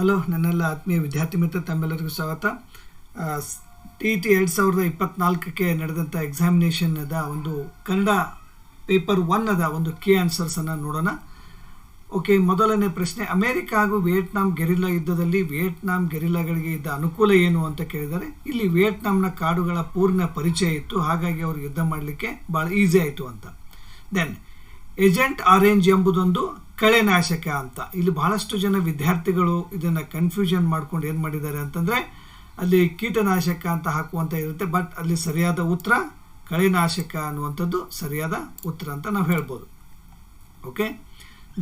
Hello, ನನ್ನೆಲ್ಲ ಆತ್ಮೀಯ ವಿದ್ಯಾರ್ಥಿ ಮಿತ್ರ, ತಮ್ಮೆಲ್ಲರಿಗೂ ಸ್ವಾಗತ. ಟಿ ಟಿ ಎರಡು ಸಾವಿರದ ಇಪ್ಪತ್ನಾಲ್ಕಕ್ಕೆ ನಡೆದಂಥ ಎಕ್ಸಾಮಿನೇಷನ್ನದ ಒಂದು ಕನ್ನಡ ಪೇಪರ್ ಒನ್ ಅದ ಒಂದು ಕೀ ಆನ್ಸರ್ಸನ್ನು ನೋಡೋಣ. ಓಕೆ ಮೊದಲನೇ ಪ್ರಶ್ನೆ, ಅಮೆರಿಕ ಹಾಗೂ ವಿಯೆಟ್ನಾಂ ಗೆರಿಲ್ಲಾ ಯುದ್ಧದಲ್ಲಿ ವಿಯೆಟ್ನಾಂ ಗೆರಿಲ್ಲಾಗಳಿಗೆ ಇದ್ದ ಅನುಕೂಲ ಏನು ಅಂತ ಕೇಳಿದ್ದಾರೆ. ಇಲ್ಲಿ ವಿಯೆಟ್ನಾಂನ ಕಾಡುಗಳ ಪೂರ್ಣ ಪರಿಚಯ ಇತ್ತು, ಹಾಗಾಗಿ ಅವರು ಯುದ್ಧ ಮಾಡಲಿಕ್ಕೆ ಭಾಳ ಈಸಿ ಆಯಿತು ಅಂತ. ದೆನ್ ಏಜೆಂಟ್ ಆರೆಂಜ್ ಎಂಬುದೊಂದು ಕಳೆನಾಶಕ ಅಂತ. ಇಲ್ಲಿ ಬಹಳಷ್ಟು ಜನ ವಿದ್ಯಾರ್ಥಿಗಳು ಇದನ್ನು ಕನ್ಫ್ಯೂಷನ್ ಮಾಡ್ಕೊಂಡು ಏನು ಮಾಡಿದ್ದಾರೆ ಅಂತಂದರೆ ಅಲ್ಲಿ ಕೀಟನಾಶಕ ಅಂತ ಹಾಕುವಂತ ಇರುತ್ತೆ ಬಟ್ ಅಲ್ಲಿ ಸರಿಯಾದ ಉತ್ತರ ಕಳೆನಾಶಕ ಅನ್ನುವಂಥದ್ದು ಸರಿಯಾದ ಉತ್ತರ ಅಂತ ನಾವು ಹೇಳ್ಬೋದು. ಓಕೆ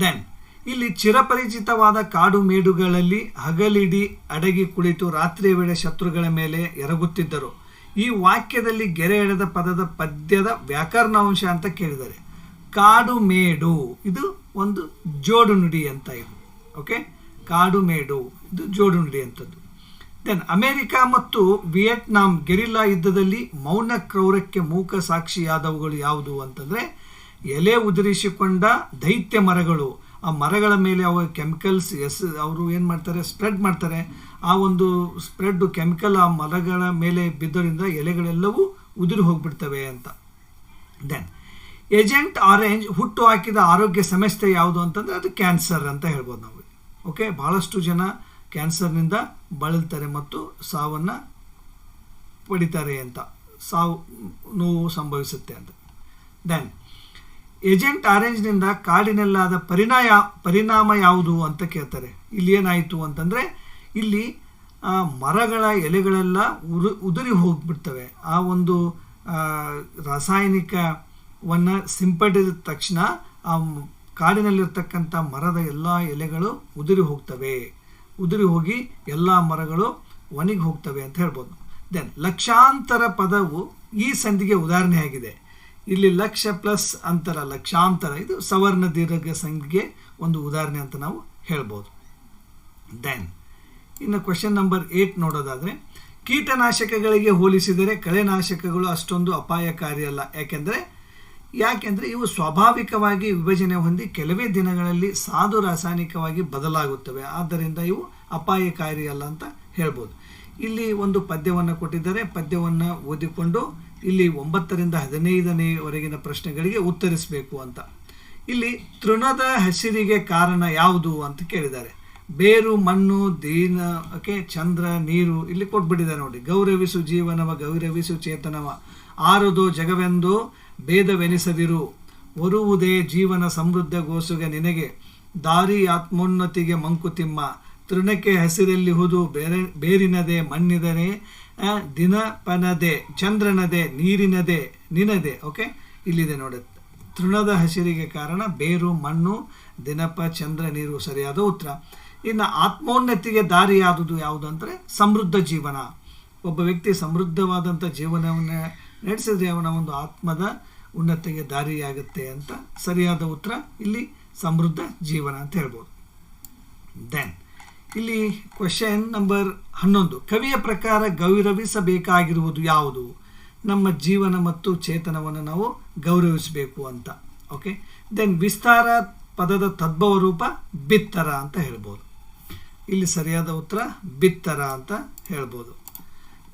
ದೆನ್ ಇಲ್ಲಿ ಚಿರಪರಿಚಿತವಾದ ಕಾಡು ಮೇಡುಗಳಲ್ಲಿ ಹಗಲಿಡಿ, ಅಡಗಿ ಕುಳಿತು ರಾತ್ರಿಯ ವೇಳೆ ಶತ್ರುಗಳ ಮೇಲೆ ಎರಗುತ್ತಿದ್ದರು. ಈ ವಾಕ್ಯದಲ್ಲಿ ಗೆರೆ ಎಳೆದ ಪದದ ಪದ್ಯದ ವ್ಯಾಕರಣಾಂಶ ಅಂತ ಕೇಳಿದ್ದಾರೆ. ಕಾಡು ಮೇಡು. ಇದು ಒಂದು ಜೋಡು ನುಡಿ ಅಂತ ಇದು. ಓಕೆ ಕಾಡು ಮೇಡು. ಇದು ಜೋಡು ನುಡಿ ಅಂತದ್ದು. ದೆನ್ ಅಮೆರಿಕ ಮತ್ತು ವಿಯೆಟ್ನಾಂ ಗೆರಿಲ್ಲಾ ಯುದ್ಧದಲ್ಲಿ ಮೌನ ಕ್ರೌರಕ್ಕೆ ಮೂಕ ಸಾಕ್ಷಿಯಾದವುಗಳು ಯಾವುದು ಅಂತಂದರೆ ಎಲೆ ಉದುರಿಸಿಕೊಂಡ ದೈತ್ಯ ಮರಗಳು. ಆ ಮರಗಳ ಮೇಲೆ ಅವು ಕೆಮಿಕಲ್ಸ್ ಎಸ್ ಅವರು ಏನು ಮಾಡ್ತಾರೆ? ಸ್ಪ್ರೆಡ್ ಮಾಡ್ತಾರೆ. ಆ ಒಂದು ಸ್ಪ್ರೆಡ್ ಕೆಮಿಕಲ್ ಆ ಮರಗಳ ಮೇಲೆ ಬಿದ್ದರಿಂದ ಎಲೆಗಳೆಲ್ಲವೂ ಉದುರಿ ಹೋಗ್ಬಿಡ್ತವೆ ಅಂತ. ದೆನ್ ಏಜೆಂಟ್ ಆರೆಂಜ್ ಹುಟ್ಟು ಹಾಕಿದ ಆರೋಗ್ಯ ಸಮಸ್ಯೆ ಯಾವುದು ಅಂತಂದರೆ ಅದು ಕ್ಯಾನ್ಸರ್ ಅಂತ ಹೇಳ್ಬೋದು ನಾವು. ಓಕೆ? ಭಾಳಷ್ಟು ಜನ ಕ್ಯಾನ್ಸರ್ನಿಂದ ಬಳಲ್ತಾರೆ ಮತ್ತು ಸಾವನ್ನು ಪಡಿತಾರೆ ಅಂತ. ಸಾವು ನೋವು ಸಂಭವಿಸುತ್ತೆ ಅಂತ. ದೆನ್ ಏಜೆಂಟ್ ಆರೆಂಜ್ನಿಂದ ಕಾಡಿನಲ್ಲಾದ ಪರಿಣಾಯ ಪರಿಣಾಮ ಯಾವುದು ಅಂತ ಕೇಳ್ತಾರೆ. ಇಲ್ಲಿ ಏನಾಯಿತು ಅಂತಂದರೆ ಇಲ್ಲಿ ಮರಗಳ ಎಲೆಗಳೆಲ್ಲ ಉರು ಉದುರಿ ಹೋಗ್ಬಿಡ್ತವೆ. ಆ ಒಂದು ಆ, ರಾಸಾಯನಿಕವನ್ನು ಸಿಂಪಡಿಸಿದ ತಕ್ಷಣ ಆ ಕಾಡಿನಲ್ಲಿರ್ತಕ್ಕಂಥ ಮರದ ಎಲ್ಲ ಎಲೆಗಳು ಉದುರಿ ಹೋಗ್ತವೆ. ಉದುರಿ ಹೋಗಿ ಎಲ್ಲ ಮರಗಳು ಒಣಗಿ ಹೋಗ್ತವೆ ಅಂತ ಹೇಳ್ಬೋದು. ದೆನ್ ಲಕ್ಷಾಂತರ ಪದವು ಈ ಸಂಧಿಗೆ ಉದಾಹರಣೆಯಾಗಿದೆ. ಇಲ್ಲಿ ಲಕ್ಷ ಪ್ಲಸ್ ಅಂತರ, ಲಕ್ಷಾಂತರ, ಇದು ಸವರ್ಣ ದೀರ್ಘ ಸಂಧಿಗೆ ಒಂದು ಉದಾಹರಣೆ ಅಂತ ನಾವು ಹೇಳ್ಬೋದು. ದೆನ್ ಇನ್ನು ಕ್ವಶನ್ ನಂಬರ್ ಏಟ್ ನೋಡೋದಾದರೆ, ಕೀಟನಾಶಕಗಳಿಗೆ ಹೋಲಿಸಿದರೆ ಕಳೆನಾಶಕಗಳು ಅಷ್ಟೊಂದು ಅಪಾಯಕಾರಿ ಅಲ್ಲ. ಯಾಕೆಂದರೆ ಯಾಕೆಂದರೆ ಇವು ಸ್ವಾಭಾವಿಕವಾಗಿ ವಿಭಜನೆ ಹೊಂದಿ ಕೆಲವೇ ದಿನಗಳಲ್ಲಿ ಸಾಧು ರಾಸಾಯನಿಕವಾಗಿ ಬದಲಾಗುತ್ತವೆ. ಆದ್ದರಿಂದ ಇವು ಅಪಾಯಕಾರಿ ಅಲ್ಲ ಅಂತ ಹೇಳ್ಬೋದು. ಇಲ್ಲಿ ಒಂದು ಪದ್ಯವನ್ನು ಕೊಟ್ಟಿದ್ದಾರೆ. ಪದ್ಯವನ್ನು ಓದಿಕೊಂಡು ಇಲ್ಲಿ ಒಂಬತ್ತರಿಂದ ಹದಿನೈದನೇವರೆಗಿನ ಪ್ರಶ್ನೆಗಳಿಗೆ ಉತ್ತರಿಸಬೇಕು ಅಂತ. ಇಲ್ಲಿ ತೃಣದ ಹಸಿರಿಗೆ ಕಾರಣ ಯಾವುದು ಅಂತ ಕೇಳಿದ್ದಾರೆ. ಬೇರು, ಮಣ್ಣು, ದೀನ, ಓಕೆ, ಚಂದ್ರ, ನೀರು ಇಲ್ಲಿ ಕೊಟ್ಬಿಟ್ಟಿದ್ದಾರೆ ನೋಡಿ. ಗೌರವಿಸು ಜೀವನವ, ಗೌರವಿಸು ಚೇತನವ. ಆರುದು ಜಗವೆಂದು ಭೇದವೆನಿಸದಿರು. ಒರುವುದೇ ಜೀವನ ಸಮೃದ್ಧ ಗೋಸುಗೆ ನಿನಗೆ. ದಾರಿ ಆತ್ಮೋನ್ನತಿಗೆ ಮಂಕುತಿಮ್ಮ ತೃಣಕ್ಕೆ ಹಸಿರಲ್ಲಿ ಹುದು, ಬೇರೆ, ಬೇರಿನದೆ, ಮಣ್ಣಿದನೆ ದಿನಪನದೆ, ಚಂದ್ರನದೆ, ನೀರಿನದೆ, ನಿನದೆ. ಓಕೆ? ಇಲ್ಲಿದೆ ನೋಡಿ. ತೃಣದ ಹಸಿರಿಗೆ ಕಾರಣ ಬೇರು, ಮಣ್ಣು, ದಿನಪ, ಚಂದ್ರ, ನೀರು ಸರಿಯಾದ ಉತ್ತರ. ಇನ್ನು ಆತ್ಮೋನ್ನತಿಗೆ ದಾರಿ ಯಾವುದು ಯಾವುದು ಅಂದರೆ ಸಮೃದ್ಧ ಜೀವನ. ಒಬ್ಬ ವ್ಯಕ್ತಿ ಸಮೃದ್ಧವಾದಂಥ ಜೀವನವನ್ನು ನಡೆಸಿದ್ರೆ ಅವನ ಒಂದು ಆತ್ಮದ ಉನ್ನತಿಗೆ ದಾರಿಯಾಗುತ್ತೆ ಅಂತ ಸರಿಯಾದ ಉತ್ತರ ಇಲ್ಲಿ ಸಮೃದ್ಧ ಜೀವನ ಅಂತ ಹೇಳ್ಬೋದು. ದೆನ್ ಇಲ್ಲಿ ಕ್ವಶನ್ ನಂಬರ್ ಹನ್ನೊಂದು. ಕವಿಯ ಪ್ರಕಾರ ಗೌರವಿಸಬೇಕಾಗಿರುವುದು ಯಾವುದು? ನಮ್ಮ ಜೀವನ ಮತ್ತು ಚೇತನವನ್ನು ನಾವು ಗೌರವಿಸಬೇಕು ಅಂತ. ಓಕೆ ದೆನ್ ವಿಸ್ತಾರ ಪದದ ತದ್ಭವ ರೂಪ ಬಿತ್ತರ ಅಂತ ಹೇಳ್ಬೋದು. ಇಲ್ಲಿ ಸರಿಯಾದ ಉತ್ತರ ಬಿತ್ತರ ಅಂತ ಹೇಳ್ಬೋದು.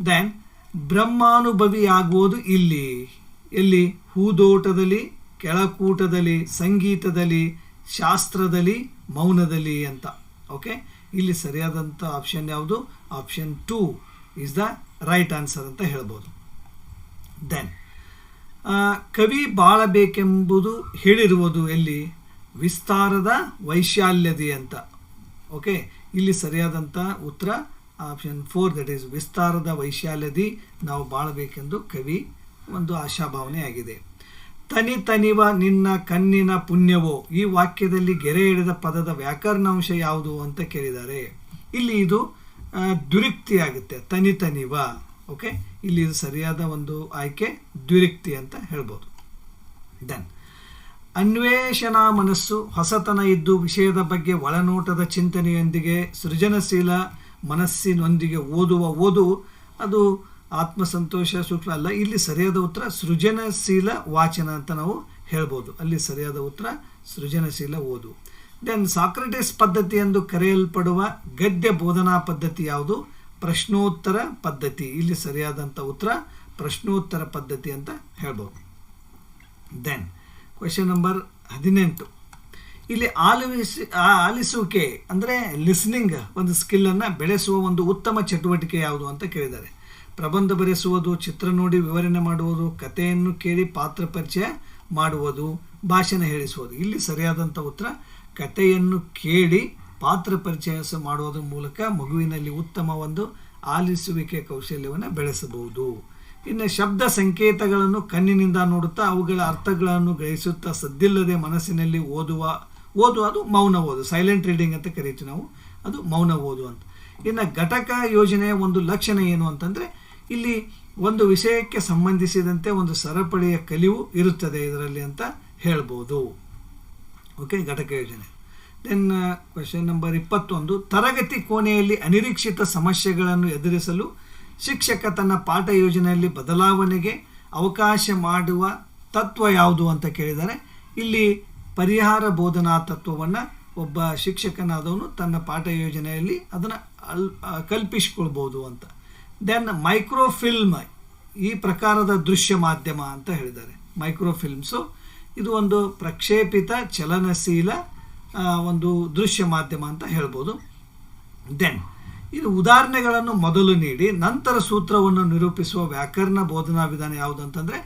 ದೆನ್ ಬ್ರಹ್ಮಾನುಭವಿಯಾಗುವುದು ಇಲ್ಲಿ. ಎಲ್ಲಿ? ಹೂದೋಟದಲ್ಲಿ, ಕೆಳಕೂಟದಲ್ಲಿ, ಸಂಗೀತದಲ್ಲಿ, ಶಾಸ್ತ್ರದಲ್ಲಿ, ಮೌನದಲ್ಲಿ ಅಂತ. ಓಕೆ? ಇಲ್ಲಿ ಸರಿಯಾದಂಥ ಆಪ್ಷನ್ ಯಾವುದು? Option two is the right answer ಅಂತ ಹೇಳ್ಬೋದು. ದೆನ್ ಕವಿ ಬಾಳಬೇಕೆಂಬುದು ಹೇಳಿರುವುದು ಎಲ್ಲಿ? ವಿಸ್ತಾರದ ವೈಶಾಲ್ಯದಿ ಅಂತ. ಓಕೆ? ಇಲ್ಲಿ ಸರಿಯಾದಂಥ ಉತ್ತರ ಆಪ್ಷನ್ ಫೋರ್ ದಟ್ ಈಸ್ ವಿಸ್ತಾರದ ವೈಶಾಲ್ಯದಿ ನಾವು ಬಾಳಬೇಕೆಂದು ಕವಿ ಒಂದು ಆಶಾಭಾವನೆ ಆಗಿದೆ. ತನಿ ತನಿವ ನಿನ್ನ ಕಣ್ಣಿನ ಪುಣ್ಯವೋ, ಈ ವಾಕ್ಯದಲ್ಲಿ ಗೆರೆ ಹಿಡಿದ ಪದದ ವ್ಯಾಕರಣಾಂಶ ಯಾವುದು ಅಂತ ಕೇಳಿದ್ದಾರೆ. ಇಲ್ಲಿ ಇದು ದುರಿಕ್ತಿ ಆಗುತ್ತೆ, ತನಿ ತನಿವ. ಓಕೆ ಇಲ್ಲಿ ಇದು ಸರಿಯಾದ ಒಂದು ಆಯ್ಕೆ, ದ್ವಿರುಕ್ತಿ ಅಂತ ಹೇಳ್ಬೋದು. ದೆನ್ ಅನ್ವೇಷಣಾ ಮನಸ್ಸು, ಹೊಸತನ ಇದ್ದು ವಿಷಯದ ಬಗ್ಗೆ ಒಳನೋಟದ ಚಿಂತನೆಯೊಂದಿಗೆ ಸೃಜನಶೀಲ ಮನಸ್ಸಿನೊಂದಿಗೆ ಓದುವ ಓದು, ಅದು ಆತ್ಮಸಂತೋಷ ಸೂಕ್ಷ್ಮ ಅಲ್ಲ. ಇಲ್ಲಿ ಸರಿಯಾದ ಉತ್ತರ ಸೃಜನಶೀಲ ವಾಚನ ಅಂತ ನಾವು ಹೇಳ್ಬೋದು. ಅಲ್ಲಿ ಸರಿಯಾದ ಉತ್ತರ ಸೃಜನಶೀಲ ಓದು. ದೆನ್ ಸಾಕ್ರೆಟಿಸ್ ಪದ್ಧತಿ ಎಂದು ಕರೆಯಲ್ಪಡುವ ಗದ್ಯ ಬೋಧನಾ ಪದ್ಧತಿ ಯಾವುದು? ಪ್ರಶ್ನೋತ್ತರ ಪದ್ಧತಿ. ಇಲ್ಲಿ ಸರಿಯಾದಂಥ ಉತ್ತರ ಪ್ರಶ್ನೋತ್ತರ ಪದ್ಧತಿ ಅಂತ ಹೇಳ್ಬೋದು. ದೆನ್ ಕ್ವೆಶನ್ ನಂಬರ್ ಹದಿನೆಂಟು. ಇಲ್ಲಿ ಆಲಿಸಿ ಆಲಿಸುವಿಕೆ ಅಂದರೆ ಲಿಸ್ನಿಂಗ್ ಒಂದು ಸ್ಕಿಲ್ಲನ್ನು ಬೆಳೆಸುವ ಒಂದು ಉತ್ತಮ ಚಟುವಟಿಕೆ ಯಾವುದು ಅಂತ ಕೇಳಿದ್ದಾರೆ. ಪ್ರಬಂಧ ಬರೆಸುವುದು, ಚಿತ್ರ ನೋಡಿ ವಿವರಣೆ ಮಾಡುವುದು, ಕಥೆಯನ್ನು ಕೇಳಿ ಪಾತ್ರ ಪರಿಚಯ ಮಾಡುವುದು, ಭಾಷಣ ಹೇಳಿಸುವುದು. ಇಲ್ಲಿ ಸರಿಯಾದಂಥ ಉತ್ತರ, ಕಥೆಯನ್ನು ಕೇಳಿ ಪಾತ್ರ ಪರಿಚಯ ಮಾಡುವುದರ ಮೂಲಕ ಮಗುವಿನಲ್ಲಿ ಉತ್ತಮ ಒಂದು ಆಲಿಸುವಿಕೆ ಕೌಶಲ್ಯವನ್ನು ಬೆಳೆಸಬಹುದು. ಇನ್ನು ಶಬ್ದ ಸಂಕೇತಗಳನ್ನು ಕಣ್ಣಿನಿಂದ ನೋಡುತ್ತಾ ಅವುಗಳ ಅರ್ಥಗಳನ್ನು ಗ್ರಹಿಸುತ್ತಾ ಸದ್ದಿಲ್ಲದೆ ಮನಸ್ಸಿನಲ್ಲಿ ಓದುವ ಓದು ಅದು ಮೌನ ಓದು. ಸೈಲೆಂಟ್ ರೀಡಿಂಗ್ ಅಂತ ಕರಿತೀವಿ ನಾವು. ಅದು ಮೌನ ಓದು ಅಂತ. ಇನ್ನು ಘಟಕ ಯೋಜನೆಯ ಒಂದು ಲಕ್ಷಣ ಏನು ಅಂತಂದರೆ, ಇಲ್ಲಿ ಒಂದು ವಿಷಯಕ್ಕೆ ಸಂಬಂಧಿಸಿದಂತೆ ಒಂದು ಸರಪಳಿಯ ಕಲಿವು ಇರುತ್ತದೆ ಇದರಲ್ಲಿ ಅಂತ ಹೇಳ್ಬೋದು. ಓಕೆ ಘಟಕ ಯೋಜನೆ. ದೆನ್ ಕ್ವೆಶನ್ ನಂಬರ್ ಇಪ್ಪತ್ತೊಂದು. ತರಗತಿ ಕೋಣೆಯಲ್ಲಿ ಅನಿರೀಕ್ಷಿತ ಸಮಸ್ಯೆಗಳನ್ನು ಎದುರಿಸಲು ಶಿಕ್ಷಕ ತನ್ನ ಪಾಠ ಯೋಜನೆಯಲ್ಲಿ ಬದಲಾವಣೆಗೆ ಅವಕಾಶ ಮಾಡುವ ತತ್ವ ಯಾವುದು ಅಂತ ಕೇಳಿದ್ದಾರೆ. ಇಲ್ಲಿ ಪರಿಹಾರ ಬೋಧನಾ ತತ್ವವನ್ನು ಒಬ್ಬ ಶಿಕ್ಷಕನಾದವನು ತನ್ನ ಪಾಠ ಯೋಜನೆಯಲ್ಲಿ ಅದನ್ನು ಅಲ್ ಕಲ್ಪಿಸಿಕೊಳ್ಬೋದು ಅಂತ. ದೆನ್ ಮೈಕ್ರೋಫಿಲ್ಮ್ ಈ ಪ್ರಕಾರದ ದೃಶ್ಯ ಮಾಧ್ಯಮ ಅಂತ ಹೇಳಿದ್ದಾರೆ. ಮೈಕ್ರೋಫಿಲ್ಮ್ಸು ಇದು ಒಂದು ಪ್ರಕ್ಷೇಪಿತ ಚಲನಶೀಲ ಒಂದು ದೃಶ್ಯ ಮಾಧ್ಯಮ ಅಂತ ಹೇಳ್ಬೋದು. ದೆನ್ ಇದು ಉದಾಹರಣೆಗಳನ್ನು ಮೊದಲು ನೀಡಿ, ನಂತರ ಸೂತ್ರವನ್ನು ನಿರೂಪಿಸುವ ವ್ಯಾಕರಣ ಬೋಧನಾ ವಿಧಾನ ಯಾವುದು ಅಂತಂದರೆ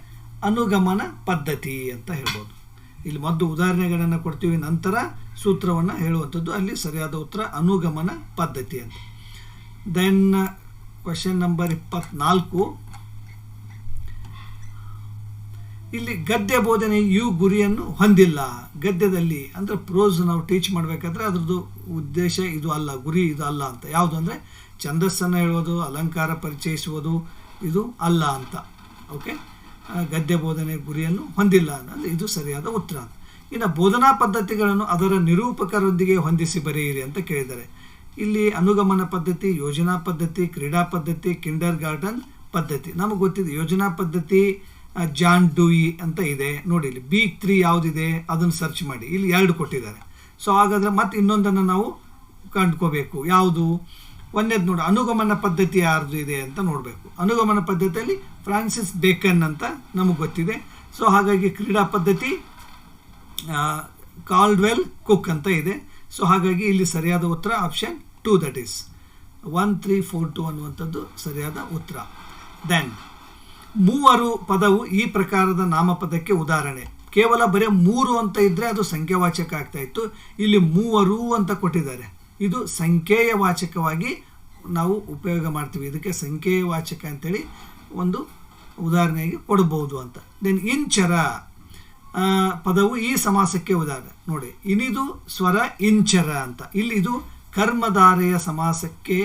ಅನುಗಮನ ಪದ್ಧತಿ ಅಂತ ಹೇಳ್ಬೋದು. ಇಲ್ಲಿ ಮೊದಲು ಉದಾಹರಣೆಗಳನ್ನು ಕೊಡ್ತೀವಿ. ನಂತರ ಸೂತ್ರವನ್ನು ಹೇಳುವಂಥದ್ದು. ಅಲ್ಲಿ ಸರಿಯಾದ ಉತ್ತರ ಅನುಗಮನ ಪದ್ಧತಿ ಅಂತ. ದೆನ್ ಕ್ವಶನ್ ನಂಬರ್ ಇಪ್ಪತ್ನಾಲ್ಕು. ಇಲ್ಲಿ ಗದ್ಯ ಬೋಧನೆ ಯು ಗುರಿಯನ್ನು ಹೊಂದಿಲ್ಲ. ಗದ್ಯದಲ್ಲಿ ಅಂದರೆ ಪ್ರೋಸ್ ನಾವು ಟೀಚ್ ಮಾಡಬೇಕಾದ್ರೆ ಅದರದ್ದು ಉದ್ದೇಶ ಇದು ಅಲ್ಲ, ಗುರಿ ಇದು ಅಲ್ಲ ಅಂತ. ಯಾವುದು ಅಂದರೆ ಛಂದಸ್ಸನ್ನು ಹೇಳೋದು ಅಲಂಕಾರ ಪರಿಚಯಿಸುವುದು ಇದು ಅಲ್ಲ ಅಂತ. ಓಕೆ ಗದ್ಯ ಬೋಧನೆ ಗುರಿಯನ್ನು ಹೊಂದಿಲ್ಲ ಅಂದರೆ ಇದು ಸರಿಯಾದ ಉತ್ತರ ಇನ್ನು ಬೋಧನಾ ಪದ್ಧತಿಗಳನ್ನು ಅದರ ನಿರೂಪಕರೊಂದಿಗೆ ಹೊಂದಿಸಿ ಬರೆಯಿರಿ ಅಂತ ಕೇಳಿದ್ದಾರೆ. ಇಲ್ಲಿ ಅನುಗಮನ ಪದ್ಧತಿ, ಯೋಜನಾ ಪದ್ಧತಿ, ಕ್ರೀಡಾ ಪದ್ಧತಿ, ಕಿಂಡರ್ ಗಾರ್ಡನ್ ಪದ್ಧತಿ. ನಮಗೆ ಗೊತ್ತಿದೆ ಯೋಜನಾ ಪದ್ಧತಿ ಜಾನ್ ಡೂಯಿ ಅಂತ ಇದೆ. ನೋಡಿ ಇಲ್ಲಿ ಬಿ ತ್ರೀ ಯಾವುದಿದೆ ಅದನ್ನು ಸರ್ಚ್ ಮಾಡಿ. ಇಲ್ಲಿ ಎರಡು ಕೊಟ್ಟಿದ್ದಾರೆ. ಸೊ ಹಾಗಾದರೆ ಮತ್ತೆ ಇನ್ನೊಂದನ್ನು ನಾವು ಕಂಡ್ಕೋಬೇಕು. ಯಾವುದು? ಒಂದೇದು ನೋಡು, ಅನುಗಮನ ಪದ್ಧತಿ ಯಾರ್ದು ಇದೆ ಅಂತ ನೋಡಬೇಕು. ಅನುಗಮನ ಪದ್ಧತಿಯಲ್ಲಿ ಫ್ರಾನ್ಸಿಸ್ ಬೇಕನ್ ಅಂತ ನಮಗೆ ಗೊತ್ತಿದೆ. ಸೊ ಹಾಗಾಗಿ ಕ್ರೀಡಾ ಪದ್ಧತಿ ಕಾಲ್ಡ್ವೆಲ್ ಕುಕ್ ಅಂತ ಇದೆ. ಸೊ ಹಾಗಾಗಿ ಇಲ್ಲಿ ಸರಿಯಾದ ಉತ್ತರ option two that is. One, three, four two ಅನ್ನುವಂಥದ್ದು ಸರಿಯಾದ ಉತ್ತರ. ದೆನ್, ಮೂವರು ಪದವು ಈ ಪ್ರಕಾರದ ನಾಮಪದಕ್ಕೆ ಉದಾಹರಣೆ. ಕೇವಲ ಬರೀ ಮೂರು ಅಂತ ಇದ್ದರೆ ಅದು ಸಂಖ್ಯಾವಾಚಕ ಆಗ್ತಾ ಇತ್ತು. ಇಲ್ಲಿ ಮೂವರು ಅಂತ ಕೊಟ್ಟಿದ್ದಾರೆ. ಇದು ಸಂಖ್ಯೆಯ ವಾಚಕವಾಗಿ ನಾವು ಉಪಯೋಗ ಮಾಡ್ತೀವಿ. ಇದಕ್ಕೆ ಸಂಖ್ಯೆಯ ವಾಚಕ ಅಂತೇಳಿ ಒಂದು ಉದಾಹರಣೆಗೆ ಕೊಡಬಹುದು ಅಂತ. ದೆನ್ ಇಂಚರ ಪದವು ಈ ಸಮಾಸಕ್ಕೆ ಉದಾಹರಣೆ. ನೋಡಿ, ಇನಿದು ಸ್ವರ ಇಂಚರ ಅಂತ. ಇಲ್ಲಿ ಇದು ಕರ್ಮಧಾರೆಯ ಸಮಾಸಕ್ಕೆ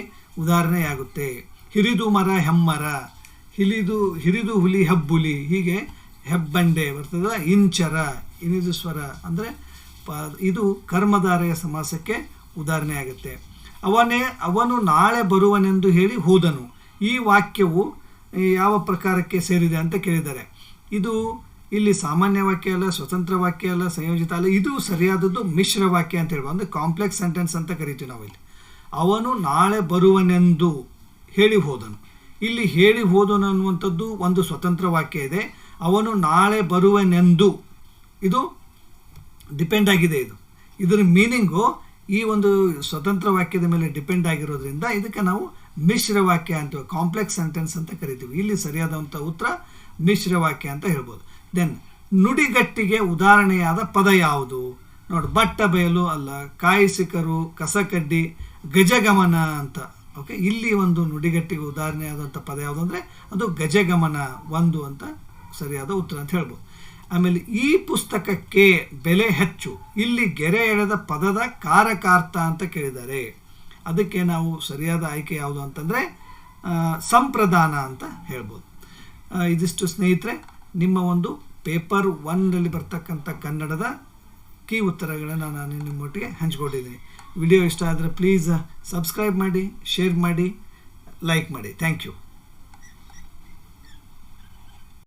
ಉದಾಹರಣೆಯಾಗುತ್ತೆ. ಹಿರಿದು ಮರ ಹೆಮ್ಮರ, ಹಿಲಿದು, ಹಿರಿದು ಹುಲಿ ಹೆಬ್ಬುಲಿ, ಹೀಗೆ ಹೆಬ್ಬಂಡೆ ಬರ್ತದ ಇಂಚರ ಇನಿದು ಸ್ವರ ಅಂದರೆ ಪ, ಇದು ಕರ್ಮಧಾರೆಯ ಸಮಾಸಕ್ಕೆ ಉದಾಹರಣೆ ಆಗುತ್ತೆ. ಅವನೇ, ಅವನು ನಾಳೆ ಬರುವನೆಂದು ಹೇಳಿ ಹೋದನು. ಈ ವಾಕ್ಯವು ಯಾವ ಪ್ರಕಾರಕ್ಕೆ ಸೇರಿದೆ ಅಂತ ಕೇಳಿದ್ದಾರೆ. ಇದು ಇಲ್ಲಿ ಸಾಮಾನ್ಯ ವಾಕ್ಯ ಅಲ್ಲ, ಸ್ವತಂತ್ರ ವಾಕ್ಯ ಅಲ್ಲ, ಸಂಯೋಜಿತ ಅಲ್ಲ, ಇದು ಸರಿಯಾದದ್ದು ಮಿಶ್ರ ವಾಕ್ಯ ಅಂತ ಹೇಳ್ಬೋದು. ಅಂದರೆ ಕಾಂಪ್ಲೆಕ್ಸ್ ಸೆಂಟೆನ್ಸ್ ಅಂತ ಕರಿತೀವಿ ನಾವು ಇಲ್ಲಿ. ಅವನು ನಾಳೆ ಬರುವನೆಂದು ಹೇಳಿ ಹೋದನು. ಇಲ್ಲಿ ಹೇಳಿ ಹೋದನು ಅನ್ನುವಂಥದ್ದು ಒಂದು ಸ್ವತಂತ್ರ ವಾಕ್ಯ ಇದೆ. ಅವನು ನಾಳೆ ಬರುವನೆಂದು, ಇದು ಡಿಪೆಂಡ್ ಆಗಿದೆ ಇದು. ಇದರ ಮೀನಿಂಗು ಈ ಒಂದು ಸ್ವತಂತ್ರ ವಾಕ್ಯದ ಮೇಲೆ ಡಿಪೆಂಡ್ ಆಗಿರೋದ್ರಿಂದ ಇದಕ್ಕೆ ನಾವು ಮಿಶ್ರ ವಾಕ್ಯ ಅಂತ ಕಾಂಪ್ಲೆಕ್ಸ್ ಸೆಂಟೆನ್ಸ್ ಅಂತ ಕರಿತೀವಿ. ಇಲ್ಲಿ ಸರಿಯಾದಂಥ ಉತ್ತರ ಮಿಶ್ರ ವಾಕ್ಯ ಅಂತ ಹೇಳ್ಬೋದು. ದೆನ್ ನುಡಿಗಟ್ಟಿಗೆ ಉದಾಹರಣೆಯಾದ ಪದ ಯಾವುದು? ನೋಡಿ, ಬಟ್ಟ ಬಯಲು ಅಲ್ಲ ಕಾಯಿಸಿಕರು ಕಸಕಡ್ಡಿ ಗಜಗಮನ ಅಂತ. ಓಕೆ ಇಲ್ಲಿ ಒಂದು ನುಡಿಗಟ್ಟಿಗೆ ಉದಾಹರಣೆಯಾದಂಥ ಪದ ಯಾವುದು ಅಂದರೆ ಅದು ಗಜಗಮನ, ಒಂದು ಅಂತ ಸರಿಯಾದ ಉತ್ತರ ಅಂತ ಹೇಳ್ಬೋದು. ಆಮೇಲೆ ಈ ಪುಸ್ತಕಕ್ಕೆ ಬೆಲೆ ಹೆಚ್ಚು. ಇಲ್ಲಿ ಗೆರೆ ಎಳೆದ ಪದದ ಕಾರಕಾರ್ಥ ಅಂತ ಕೇಳಿದ್ದಾರೆ. ಅದಕ್ಕೆ ನಾವು ಸರಿಯಾದ ಆಯ್ಕೆ ಯಾವುದು ಅಂತಂದರೆ ಸಂಪ್ರದಾನ ಅಂತ ಹೇಳ್ಬೋದು. ಇದಿಷ್ಟು ಸ್ನೇಹಿತರೆ, ನಿಮ್ಮ ಒಂದು ಪೇಪರ್ ಒನ್ನಲ್ಲಿ ಬರ್ತಕ್ಕಂಥ ಕನ್ನಡದ ಕೀ ಉತ್ತರಗಳನ್ನು ನಾನು ನಿಮ್ಮೊಟ್ಟಿಗೆ ಹಂಚ್ಕೊಂಡಿದ್ದೀನಿ. ವಿಡಿಯೋ ಇಷ್ಟ ಆದರೆ ಪ್ಲೀಸ್ ಸಬ್ಸ್ಕ್ರೈಬ್ ಮಾಡಿ, ಶೇರ್ ಮಾಡಿ, ಲೈಕ್ ಮಾಡಿ. Thank you.